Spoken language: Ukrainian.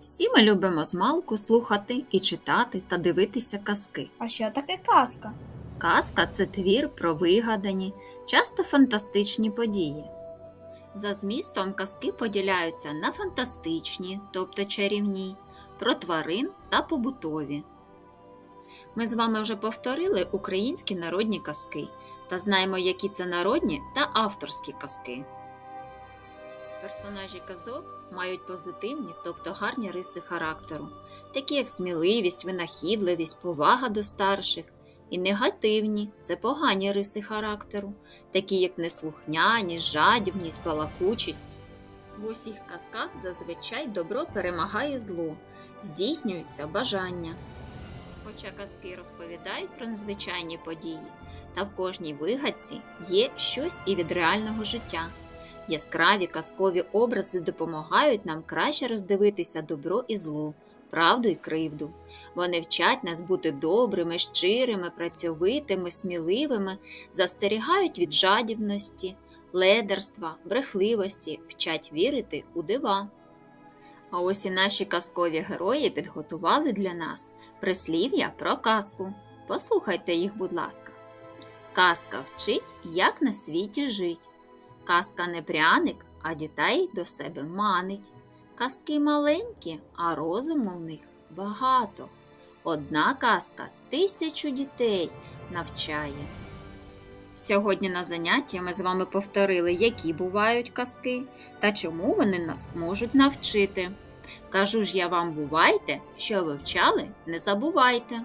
Всі ми любимо змалку слухати і читати та дивитися казки. А що таке казка? Казка це твір про вигадані, часто фантастичні події. За змістом казки поділяються на фантастичні, тобто чарівні, про тварин та побутові. Ми з вами вже повторили українські народні казки та знаємо, які це народні та авторські казки. Персонажі казок мають позитивні, тобто гарні риси характеру, такі як сміливість, винахідливість, повага до старших, і негативні це погані риси характеру, такі як неслухняність, жадібність, балакучість. В усіх казках зазвичай добро перемагає зло, здійснюються бажання. Хоча казки розповідають про незвичайні події, та в кожній вигадці є щось і від реального життя. Яскраві казкові образи допомагають нам краще роздивитися добро і зло, правду і кривду. Вони вчать нас бути добрими, щирими, працьовитими, сміливими, застерігають від жадібності, ледерства, брехливості, вчать вірити у дива. А ось і наші казкові герої підготували для нас прислів'я про казку. Послухайте їх, будь ласка. Казка вчить, як на світі жить. Казка не пряник, а дітей до себе манить. Казки маленькі, а розуму в них багато. Одна казка тисячу дітей навчає. Сьогодні на занятті ми з вами повторили, які бувають казки та чому вони нас можуть навчити. Кажу ж я вам бувайте, що вивчали, не забувайте.